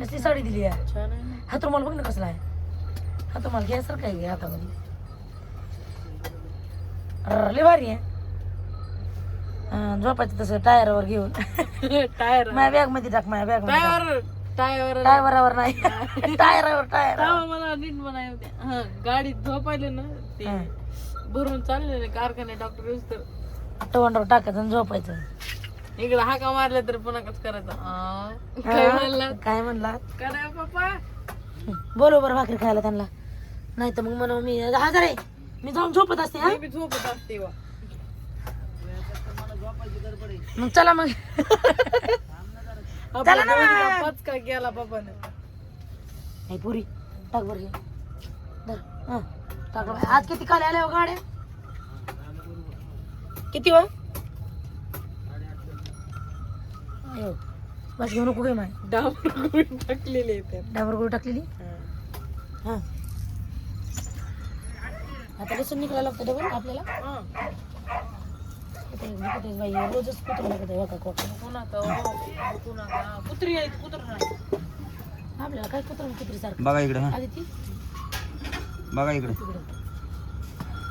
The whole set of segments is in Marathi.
कसली साडी दिली आहे? हा तुम्हाला बघ ना कसला आहे. हा तुम्हाला घ्यासारखं आहे हातामध्ये. लय भारी आहे. झोपायचं तसं टायरावर घेऊन. टायर. माझ्या बॅगमध्ये टाक माझ्या बॅग टायर टायर टायरावर. नाही. टायरावर टायर मला नीट म्हणाय होते. हा गाडीत झोपायले ना ते. भरून चाललेले कारखाने डॉक्टर तोंडावर टाकायचं आणि झोपायचं. इकडे हाका मारले तर पुन्हा कसं करायचं काय म्हणला? हा, काय म्हणला? काय पप्पा? बरोबर भाकरी खायला त्यांना. नाही तर मग म्हणून मी हजार आहे मी जाऊन झोपत असते हा? मी झोपत असते वा. मग चला मग. चला ना. पाच काय गेला पप्पाने. नाही पुरी. टाक बर घे धर, हा, टाक बरं. आज किती खाली आल्या हो गाड्या? किती वा अयो, बस घेऊ नको काय माय. डाबर टाकलेली. डाबर गोळी टाकलेली? हा. हा. आता लसूण निघायला लागतं डबल आपल्याला? हा. बाई रोजच कुत्रा लागत आहे वाका तर हो, कुत्री आहे कुत्र नाही. आपल्याला काय कुत्रा कुत्री सारखं? बघा इकडे हा. आधी ती बघा इकडे.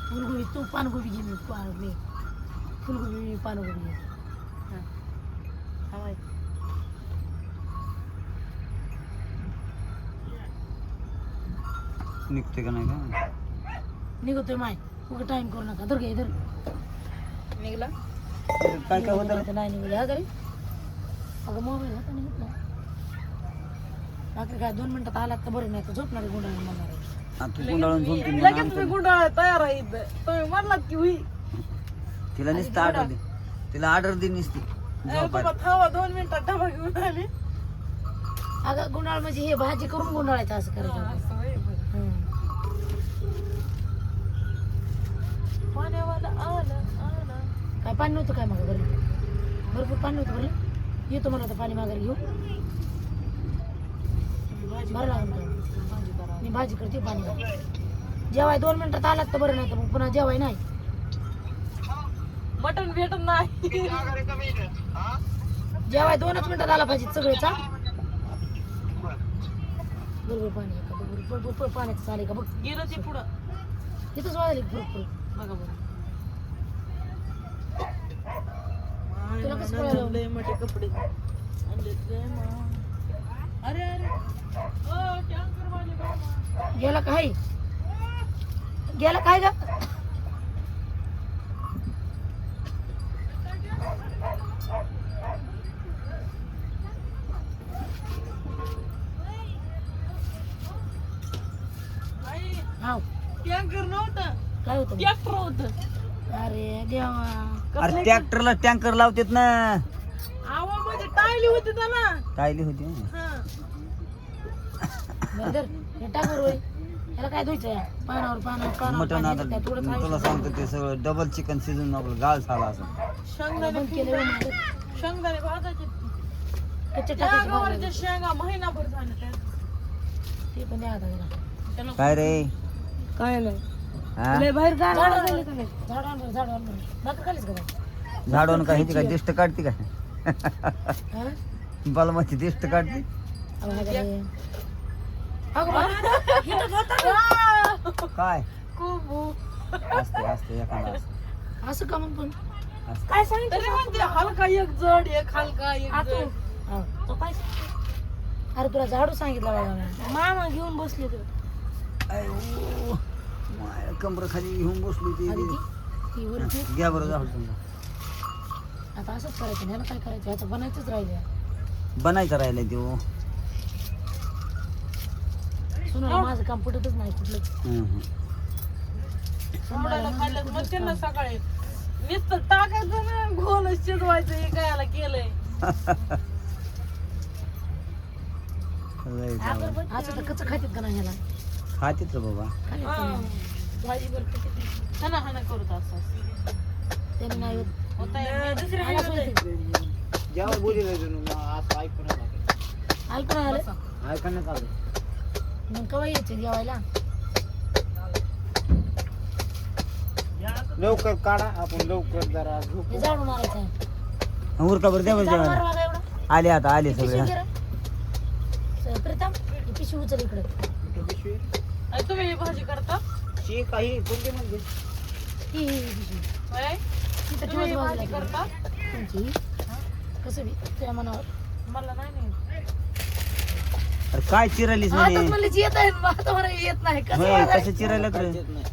फुलगोबी तू पानगोबी घे मी पान मी. फुलगोबी मी पानगोबी घे. हा. हा बाई. निघते का नाही का? निघतोय माय. उगा टाइम करू नका. धर घे धर. निघला. काय काय होतं? निघालं तर नाही निघाले. हा घरी? अगं मोबाईल होता निघत बाकी काय दोन मिनिटात आलात तर बरं नाही तर झोपणार आहे गुंडाळून म्हणणार आहे आ, तू गुंडाळून झोपते लगेच मी गुंडाळा तयार आहे. इथं. तुम्ही म्हणलात की हुई? तिला नुसतं ऑर्डर दे तिला ऑर्डर दे नुसती. अरे बाबा थांबा दोन मिनिटात डबा घेऊन आले अगं गुंडाळ म्हणजे हे भाजी करून गुंडाळायचं असं करायचं काय पाणी नव्हतं काय मागं घरी भरपूर पाणी नव्हतं भरलं. येतो मला आता पाणी मागायला घेऊ बरं? मी भाजी करते पाणी. जेवाय दोन मिनिटात आलात तर बरं नाही तर मग पुन्हा जेवाय नाही. मटन भेटत नाही. जेवाय दोनच मिनिटात आला पाहिजे सगळेचा. बरोबर पाणी बरोबर पाण्याचं चालेल का? बघ. गेलं ते पुढं. तिथंच वाजले भरपूर. बघा बघा तुला कसं कळलं? लय मोठे कपडे. अरे अरे. ओ टँकर वाले बाबा. गेला काय गेला काय का अरे देवा अरे ट्रॅक्टरला टँकर लावतेत ना. आवा म्हणजे टाळली होती त्याला. कायली होती हा. बरं धर, हे टाक बरं होय. याला काय धुयचं या पानावर पानावर कानावर मटण पाणी आता येतं काय थोडं मी तुला सांगतो ते सगळं डबल चिकन शिजून आपलं गाळ झाला असं. शेंगदाणे बंद केलं होय माझं. शेंगदाणे भाजायचे. कच्चे त्या टाकायचे गवारीच्या बाहेर. शेंगा महिनाभर झाले त्या. ते पण द्या आता जरा. त्याला काय रे? काय नाही. लय बाहेर का नाही? भाकर खालीच का बाई? झाडून काय ह्याची काय दिष्ट काढते काय हा? बलमाची दिष्ट काढते अहो, हा? अगं बाई? काय असते असते एखादा असते. असं का मग पण असते. काय सांगितलं म्हणते हलका एक जड एक हलका एक तू. हा, तो काय अरे तुला झाडू सांगितलं बाबा. मामा घेऊन बसले तर आयो, माय कमर खाली घेऊन बसली ती ती ती वरती? घ्या बरं झाड समजा आता असंच करायचं ह्याला काय करायचं? ह्याचं बनायचंच राहिलं बनायचं राहिलं तो सुना माझं काम पटतच नाही कुठलं हम्म, हम्म. खाल्लं ना सकाळी. नुसतं टाकायचं ना घोल शिजवायचं हे कायला केलंय लय. असं तर कच्चं खातात का नाही ह्याला? खातेच रे बाबा? भाजी बरं हाना हाना करत असं त्याने नाही होत. होता येत दुसरी आला पाहिजे. आलं पण आलं ऐकण्यात आलं मग केव्हा यायचे जेवायला लवकर काढा आपण लवकर जरा झोप हे झाडून मारायचं आहे उरका बरं द्या बरं झाडू जेवायला मारा बघा एवढं आले आता आले किती सगळे हा. शिंगे रे? स- उचल इकडे कुठं पिशवी? अरे तुम्ही ही भाजी करता शी काही कोणती म्हणजे पिशवी. होय? तिथं तुम्ही ठेवत भाजी बाजूला. करता कोणची? कसं बी तुझ्या मनावर मला नाही नाही अरे काय चिरालीस आता म्हणे मला येत आहे आता मला येत नाही कसं होय? कसं चिरायला तर येत नाही.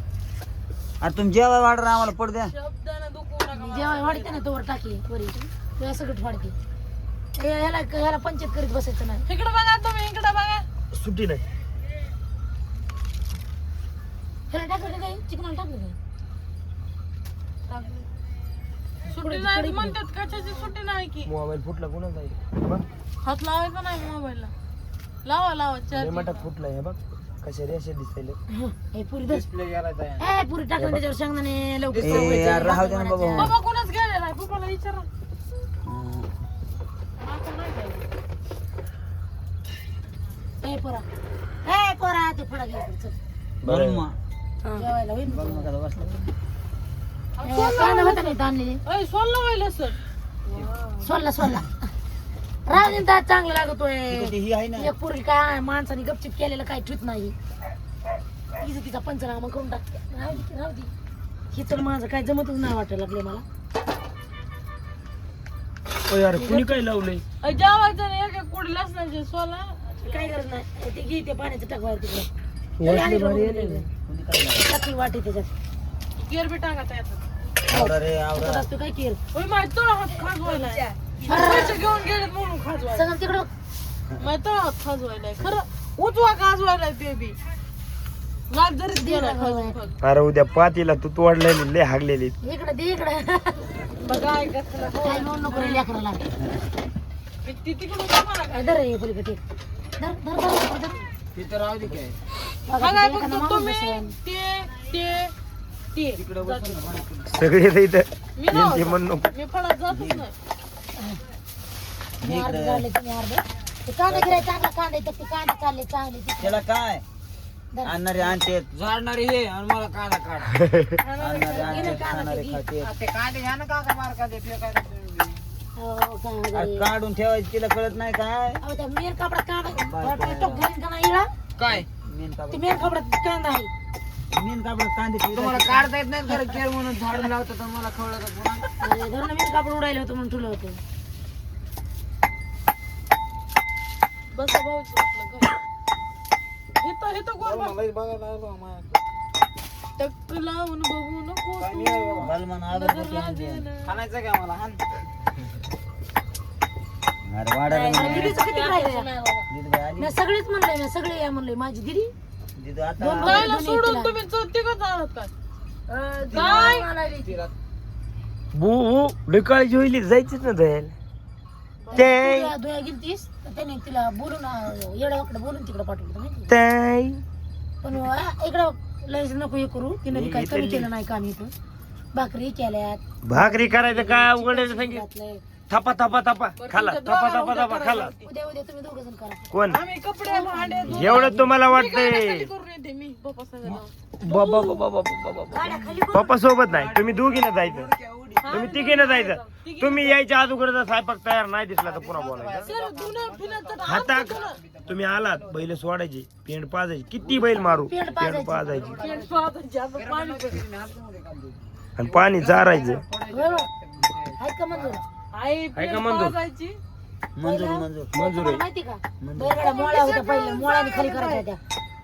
अरे तुम्ही जेवाय वाढ आम्हाला पड द्या शब्दानं दुखवू नका जेव्हा वाढते ना तोवर टाकी वरी तेव्हा सगळं वाढते हे ह्याला ह्याला पंचायत करीत बसायचं नाही इकडे बघा तुम्ही इकडे बघा सुट्टी नाही ह्याला टाकलं का काय चिकनाला टाकलं काय सुट्टी नाही म्हणतात कशाची सुट्टी नाही की? मोबाईल फुटला कुणा जाईल हात लावायचा नाही मोबाईलला. लावा लावा चार फुटला हे बग कशा रेषा दिसले हं, हे पुरी दस डिस्प्ले गेला ए पुरी टाकलं त्याच्यावर शेंगदाणे लवकर ए यार राहू दे ना बाबा. बाबा कोणाच गेलेला आहे? पप्पाला विचारा. हं. नाही. ए पोरा. ए पोरा ते फडा घे इकडे, चल. बरं. जेवायला होईल बघ कांदा होता नाही आणलेले व्हायला सर सोडला सोडला राहू दे ना, चांगलं लागतोय ही आहे ना एक पुरी काय माणसाने गपचिप केलेलं काही ठेवत नाही. तिचं तिचा पंचनामा करून टाकते राहू दे राहू दे हे तर माझं काय जमतच नाही वाटायला लागले मला यार कुणी काय लावलंय जेवायचं नाही एक एक कुडी लसणाची सोला काय गरज नाही ते घे ते पाण्याचं टाक बाहेर तिकडे टाकली वाटे त्याच्यात. गिअर बी टाकायचा याचा आवरा रे आवरा. त्याच्यात असतो काय पैसे घेऊन गेलेत म्हणून खाजवायला सगळं तिकडं. माय तळहात खाजवायला खरं खाजवायला ते बी? जरीच गेला. अरे उद्या पातीला तू तोडलेली लय हागलेली. इकडे दे इकडे. बघा ऐका खरं. काय म्हणून नको रे लेकराला. मी ती तिकडून तुम्हाला काय धर रे पलीकडे धर धर धर धर. तिथं राहू दे काय. बघा बघा तिथे एखादा फक्त माणूस तुम्ही बसेल. ते ते. ते सगळे इथं. मी मी फळात जातच नाही. मी अर्धे झाले तुम्ही अर्धे. ते कांदा गिराय चांगला कांदा येतात ते कांदे चालले चांगले तिथे. त्याला काय? धर. आणणारे आणते. झाडणारे हे आणि मला काढा काढ. आणणारे आणते खाणारे खाते. ते कांदे घ्या ना काका मार का ते काय हो, काय अरे वगैरे. काढून ठेवायचं तिला कळत नाही काय मेन कपड्यात कांदा ते टोक घालीन का नाही इळा? काय मेन ते कापड मेन कपड्यात कांदा आहे मेन कापड कांदे तुम्हाला. काढता येत नाही खरं केळ म्हणून झाडून लावतात आणि मला खवळत पुन्हा अरे, धर ना मेन कापड उडायला होतं म्हणून ठेवलं होतं बस भाऊच आपलं घर हेत हेत गोर बस. मला बघायला आलो आम्हाला. टक लावून बघू नको काय तू. बालमान. हाणायचं का मला हाण अरे वाढायला अरे, दिदीचं किती राहिलं नाही बाबा. दीदी बाई आली. मी सगळेच म्हणलंय मी सगळे या म्हणलंय. माझी दिदी? दीदी आता दोन जायला दोन्ही सोडून तिला. तुम्ही का? बू ढकाळची होईल जायचीच ना जायला ते धुया गेलतीस तर त्याने तिला बोलून येड्याकडे बोलून तिकडे पाठवलं होतं माहिती ताई. पण अं, इकडं लयच नको हे करू. तिने काही कमी केलं नाही काम इथं. भाकरी केल्यात. भाकरी करायचं काय? उघडायचं सांगितलं. घातलंय. थपा थपा थपा. खाला थपा थपा थपा खाला. उद्या उद्या तुम्ही दोघ जण करा. कोण? आम्ही कपडे भांडे धुणं- एवढं तुम्हाला वाटतंय. खाली करून येते मी पप्पा सगळं बाबा बाबा बाबा बाबा गाड्या खाली पप्पा सोबत नाही तुम्ही दोघीनं जायचं. तुम्ही तिघीनं जायचं. तुम्ही यायच्या अगोदर स्वयंपाक तयार नाही दिसला तर पुन्हा बोलायचं. सर धुणं फिरत हाता तुम्ही आलात बैल सोडायचे पेंड पाजायची. किती बैल मारू? पेंड पेंड पाजायची. पाणी. आणि पाणी चारायचं का मंजूर आई का पेट मंजूर? पाजायची. मंजूर मंजूर. माहिती का? पहिले खाली करायच्या होत्या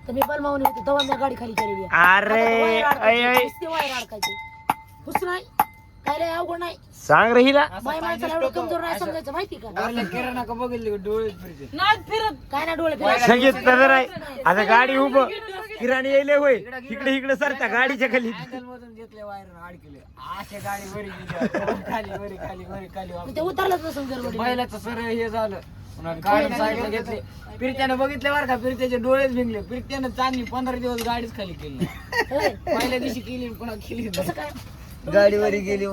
तर मी होते. तेव्हा मी गाडी खाली केलेली आहे. अरे आता नुसती अवघड नाही. सांग रे हिला. बाई माणसाला एवढं कमजोर नाही समजायचं माहिती का? किराणा का बघितले डोळे फिरते? नाही फिरत. काय ना डोळे फिरायचे. सगळेच नजर आहे. आता गाडी उभं. किराणी येईल होय. इकडे इकडे सरता गाडीच्या खाली. मधून घेतले वायर अडकले अशा गाडी वरी गेली. खाली वरी खाली वरी खाली मग ते उतरलंच नसेल गडबडीने. बैलाचं सर हे झालं. पुन्हा गाडी साईडला घेतली. फिरत्यानं बघितले बरं का फिरत्याचे डोळेच भिंगले. फिरत्यानं चांदणी पंधरा दिवस गाडीच खाली केली. पहिल्या दिवशी केली पुन्हा केली कसं काय? गाडीवरी गेली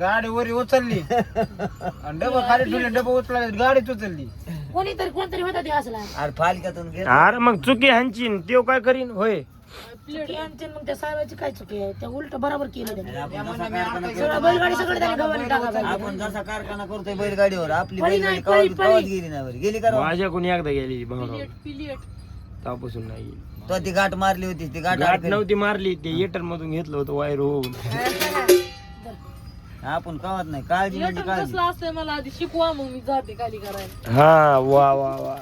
गाडी वरी उचलली. आणि डबा खाली ठेवले डबा उचलला गाडीच उचलली. कोणीतरी कोणतरी होता ते असला. अरे फालक्यातून गेला. अरे मग चुकी ह्यांची तेव काय करीन? होय. चुकी आणते मग त्या साहेबाची काय चुकी आहे? त्या उलट बराबर केलं त्याने. आपण जसा कारखाना सगळं बैलगाडी सगळं त्याने गव्हाणी टाकायला आपण जसा कारखाना करतोय बैलगाडीवर आपली पळी बैलगाडी नाही, पळी, कवाच कवाच पळी. गेली नाही बरं. गेली का राव? माझ्याकडून एकदा गेली भाऊ पिलियट तेव्हापासून नाही तो ती गाठ मारली होती ती गाठ गाठ अडकली. नव्हती मारली ते येटर मधून घेतलं होतं वायर होऊन आपण कळत नाही काळजी म्हणजे काळजी कसलं असतंय मला आधी शिकवा मग मी जाते खाली करायला. हा वा वा वा.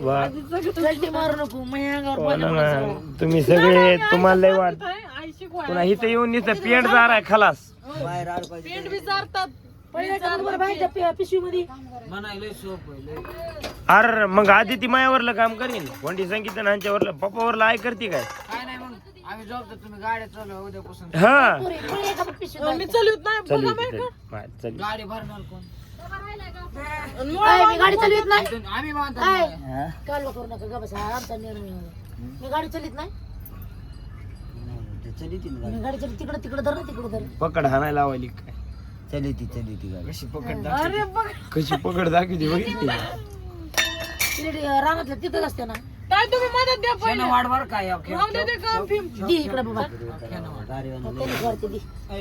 वा. आधी सगळं चलती मारू नको माझ्या अंगावर हो ना ना. तुम्ही सगळे तुम्हाला लय वाट आहे, आई शिकवाय. पुन्हा इथं येऊन नुसतं पेंट जार आहे खलास. बाहेर पेंट बी चारतात का बाहेरच्या म्हणायला सोप अर मग आधी ती मायावरलं काम करीन. कोणती संगीत ह्यांच्यावरलं पप्पावरलं आय करते काय? काय नाही मग आम्ही झोपतो तुम्ही गाड्या चालू उद्यापासून. हा. मी चलत नाही. चल बघा बाई का. चल. गाडी भरणार कोण? मी गाडी चालवित नाही. इथून आम्ही बांधतो. काय काल करू नका गा बसा आमचा निर्णय आहे. मी गाडी चलित नाही. मी गाडी चलित तिकडे तिकडे धर ना तिकडे धर. पकड हाणायला लावायली काय? चली ती चली ती गाडी. कशी पकड अरे बघ. कशी पकड दाखवते बघितली रानातल्या तिथंच असते ना. काय तुम्ही मदत द्या पहिले. काय राहू दे ते काम फिम दी इकडे बाबा त्यांनी करते दी.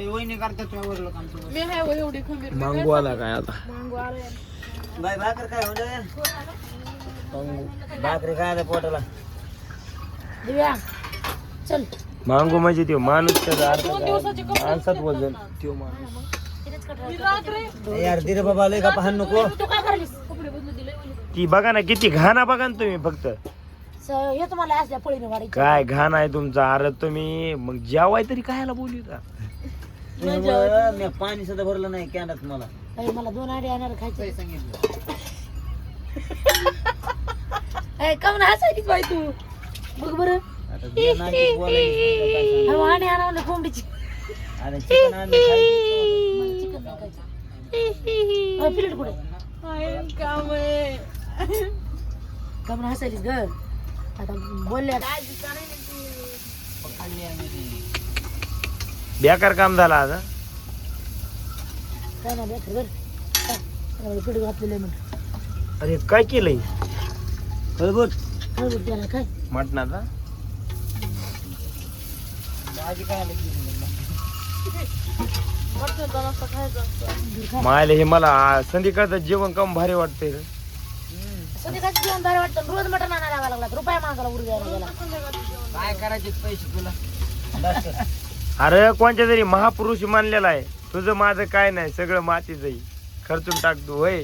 वहिनी करतात तुझ्यावरलं काम सगळं. मी आहे एवढी खंबीर. मांगू आला काय आता? मांगू आलाय बाय भाकर काय होणार भाकरी काय आता पोटाला. दिव्या चल. मांगू म्हणजे ते माणूस त्याचा अर्थ काय? माणसात वजन. त्यो माणूस. यार दिरे बाबा लय का पाहन नको. तू काय करलीस? कपडे बदलून दिले. ती बघा ना किती घाणा बघा ना तुम्ही फक्त. स- हे तुम्हाला असल्या पळीने वाढायची. काय घाण आहे तुमचा? अरे तुम्ही मग जेवाय तरी कायला बोलू का? मी पाणी सुद्धा भरलं नाही कॅनात मला. काही मला दोन आडे येणार खायचे. ए कम ना हसायचीच बाई तू. बघ बरं. आता बोलायचं अहो, आणि आणा कोंबडीची. आणलं खायचं. मला कुठे आहे काम हसायलीस ग आता बोलल्या बेकार काम झालं आज काय ना बेकार घर काय पीठ घातलेलं आहे म्हणून अरे काय केलंय खळबुट. हळद त्याला काय मटणाचा आजी काय आली मायला हे मला संध्याकाळचं जेवण कम भारी वाटतंय रे? संध्याकाळचं जेवण भारी वाटतं रोज मटण आणायला लागला रुपया मागायला उडी द्यायला गेला काय करायचे पैसे तुला? बस कर. अरे कोणत्या तरी महापुरुष मानलेला आहे. तुझं माझं काय नाही सगळं मातीच आहे. खर्चून टाकतो होय?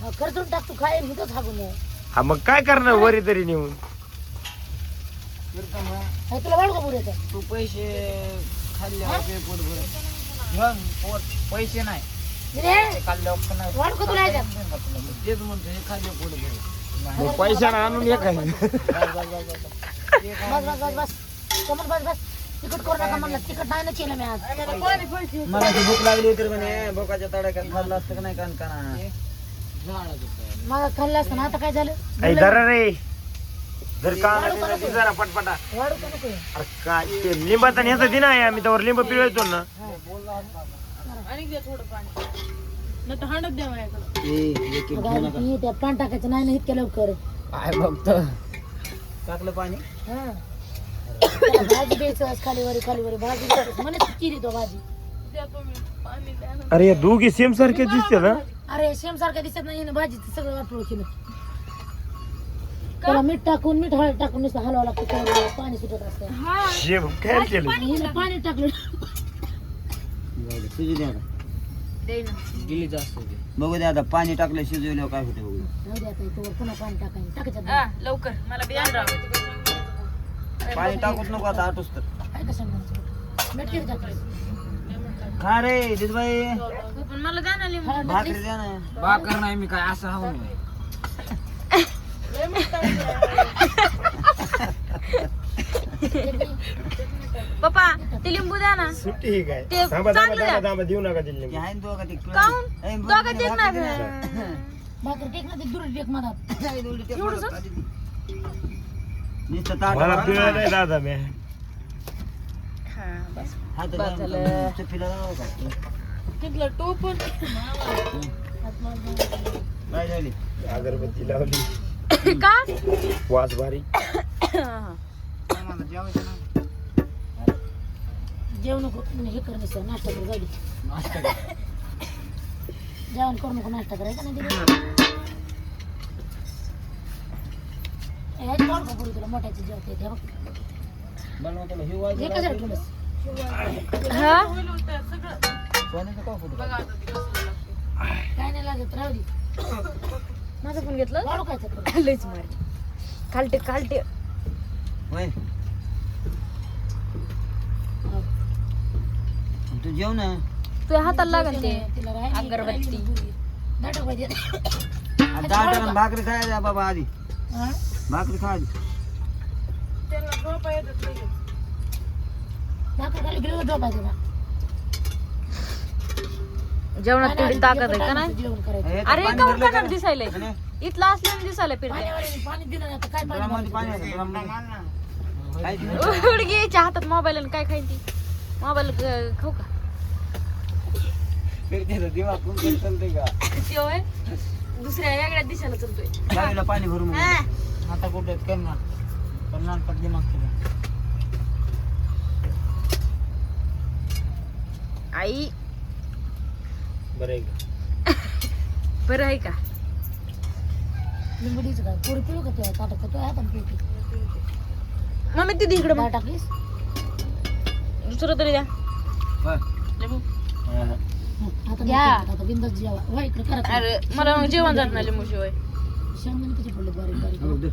हा, खर्चून टाक तू खाय मी ये. हा मग काय करणार वरी तरी नेऊन? फिरतो मग. हे तुला वाढ का तू पैसे खाल्ल्यावर ते भरत मग पोट पैसे नाही. पण नाही. तुला याच्यात तेच म्हणतो हे मग पैशानं आणून काय बस बस बस बस. कमल बस बस. तिकट करू नका म्हणलं. तिकट नाही ना केलं मी आज. मला ती भूक लागली होती रे म्हणे. भोकाच्या तडाख्यात खाल्लं असतं का नाही कान काना मला खाल्लं असतं ना आता काय झालं? रे. जर का जरा पटपटा. अरे काय ते लिंबाचा ह्याचा दिन आहे आम्ही त्यावर लिंब पिळतो ना. आणि द्या थोडं पाणी. नाही तर हांडत द्या माझ्याकडं. त्यात पाणी टाकायचं नाही ना इतक्या लवकर. काय बघतो? टाकलं पाणी? हा. त्याला भाजी द्यायचं खाली वरी खाली वरी भाजी द्यायचं. म्हणे चिरी तो भाजी. द्या तुम्ही. पाणी द्या ना. अरे या दोघी सेम सारखे दिसते ना? अरे सेम सारखं दिसत नाही भाजी सगळं वाटलं की त्याला मीठ टाकून मीठ हळद टाकून नुसतं हलवा लागतं त्याला पाणी सुटत असतं. हा. शेम काय केलं. आणि हिला पाणी टाकलं. शिजू द्या दे ना. गिली जास्त बघू द्या आता पाणी टाकलं शिजवल्यावर काय होते बघू. जाऊ दे आता इथं वर पुन्हा पाणी टाकायचं. टाकायचं हा लवकर. मला पाणी टाकूच नको आता आटूस तर. काय कसं म्हणायचं मीठ किती टाकलं खा रे दिदबाई? पण मला द्या ना लिंबू हळद भाकरी द्या ना. भाकर नाही मी काय असं हाव पप्पा ते लिंबू द्या ना. सुट्टी ही काय? ते थांबा थांबा चांगलं थांबा थांबा देऊ नका दिली लिंब. आहे ना दोघं ते काहून? ए, बोल दोघं ना, तेच भाकरी नाही दे ना. भाकर टेक ना ते दूर टेक मधात. नाही, दोघी ते बोलत आधी. नुसतं ताट मला भरा पिळलं ना. नाही दादा मी. हात लावून चुकीला लावू का? तिथलं टोपण. झाली अगरबत्ती लावली. का? वास भारी. जेवण नको हे कर नसतं नाश्ता कर जाऊ दे. नाश्ता कर. जेवण करू नको नाश्ता करायचा नाही. ए, ह्याची वाढ पोरी तुला मोठ्याचे जेवते हे बघ. हे वाजलं हे कशाला ठेवलंस? हा? होईल होतं सगळं सोन्याचं का फोटो? बघा आता ते कसं लागतं. काय नाही लागत राहू दे. माझं पण घेतलं. वाढू काय तर लयच मार खालटे खालटे. होय. तू जेव ना. तुझ्या हाताला लागल ते. तिला राहिली अगरबत्ती. पाहिजे भाकरी खायला बाबा आधी. हा? भाकरी खा आधी. नाटक खाली गेलं तर झोपायचं जेवणात तेवढी ताकद आहे का नाही? जेवण करायचं. तर अरे पाणी का भरलं करणार का? दिसायलंय आणि? इथला असल्याने दिसायला फिरते पाणी दिलं नाही तर काय पाणी हातात मोबाईल आणि काय ती? मोबाईल खाऊ का? होय? दुसऱ्या वेगळ्या दिशेला चलतोय. पाणी भरून हा. आता कुठे? करणार. करणार पण दिमाग तुला? आई. बरं आहे का? बरं आहे का? काय? पिळू का का पिळते. मम्मी ती इकडे टाकलीस? दुसरं तरी द्या. होय. लिंबू. हा. हं, आता घ्या. नाही पिळत, आता बिंदास जेवा. वा इकडे करा अरे मला मग जेवण जात नाही लिंबू शिवाय शेंगदाणे किती पडले बारीक बारीक हो, दे.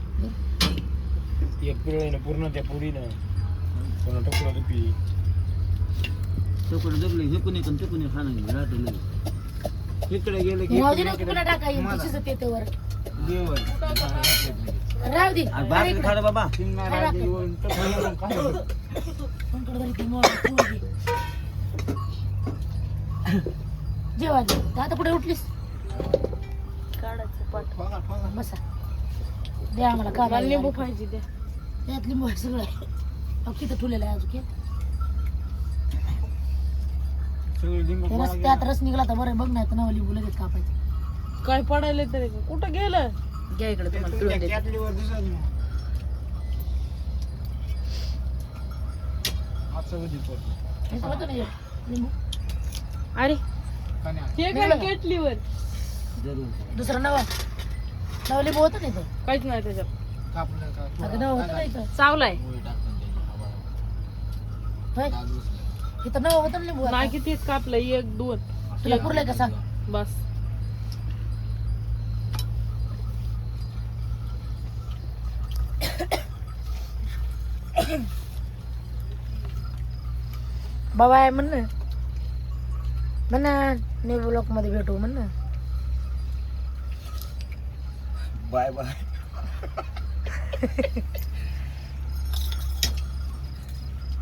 एक पिवळं आहे ना पूर्ण त्या पुरीनं. पूर्ण टुकडा दुखली चोकडं जगले हे कोणी पण ते कोणी खाणं राहते लगेच. इकडे गेले की कोणकडे ती. जेवा दे. आता पुढे उठलीस? काढायचं पाठ. बसा. द्या आम्हाला का मला लिंबू पाहिजे द्या. त्यात लिंबू आहे सगळं. आहे अहो, किती ठुलेलं आहे अजून हे? सगळे लिंबू ते रस त्यात रस निघाला तर बरं बघ नाही तर नवं लिंबू लगेच कापायचं. काय पडायला तरी का? कुठं गेलं? घ्या इकडे तुम्हाला पिळून देते. कॅटलीवर दिसत नाही. हे होतं ना हे लिंबू. अरे हे काय केटलीवर? दुसरं नवं. नवं लिंबू होतं ना इथं? काहीच नाही त्याच्यात. अगं नवं होतं ना इथं? चावलाय. होय इथं नवं होतं ना लिंबू आता. नाही कितीच कापलं एक दोन. तुला पुरलंय का सांग? बस. बाबा आहे म्हण. ना म्हणा ने ब्लॉकमध्ये भेटू म्हण. ना बाय बाय.